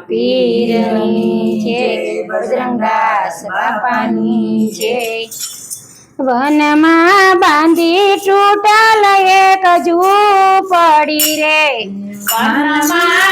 પીરની જય બજરંગદાસ બાપાની વનમાં બાંધી તૂટલ એક ઝૂંપડી રે વનમાં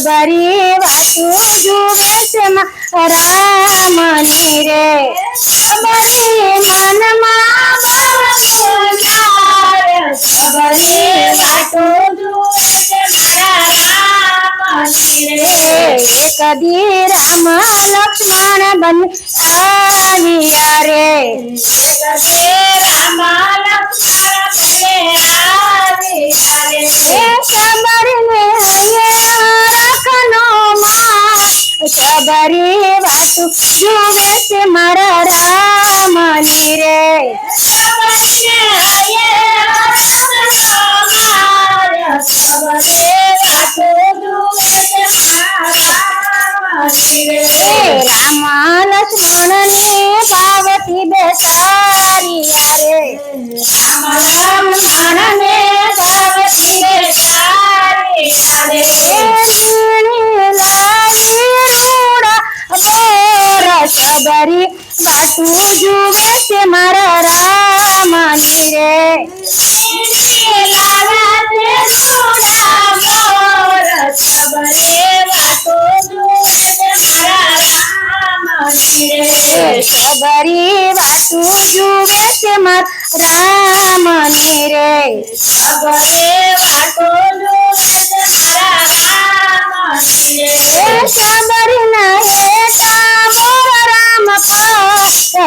સબરી વાતું જુએ છે રામની રે સબરી મનમાં બહુ મોજા સબરી વાટું જુએ છે મારા રામની રે. એક દી રામ લક્ષ્મણ બન આવ્યા રે એ સબરને હૈયે સબરી વાતું. જોવે છે મારા રામની રે. રામ લક્ષ્મણ ને પાર્વતી બેસારિયા સબરી વાતું જુએ છે મારા રામની રે એ સબરી વાતું જુએ છે મારા રામની રે એ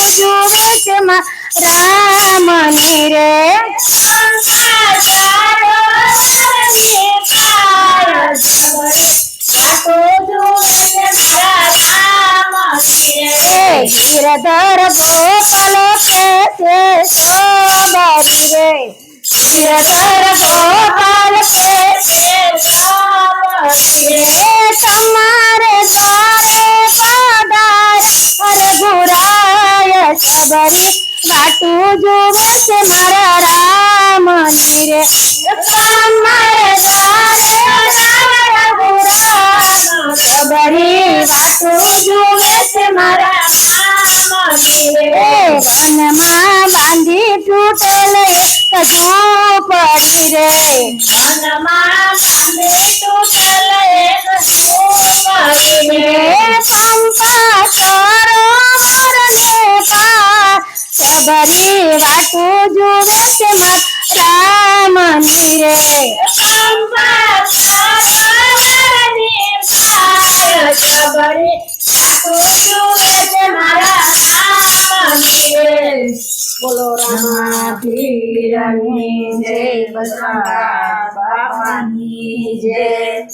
વાતું છે છે રામની રે. ગિરધર ગોપાલ કે છે સબરી રે. ગિરધર સબરી વાતું વનમાં બાંધી તૂટેલ એક ઝૂંપડી રે એ પંપા સરોવરને પાર સબરી વાતું બોલો રામાધીરની જય બસંતા બાપાની જય.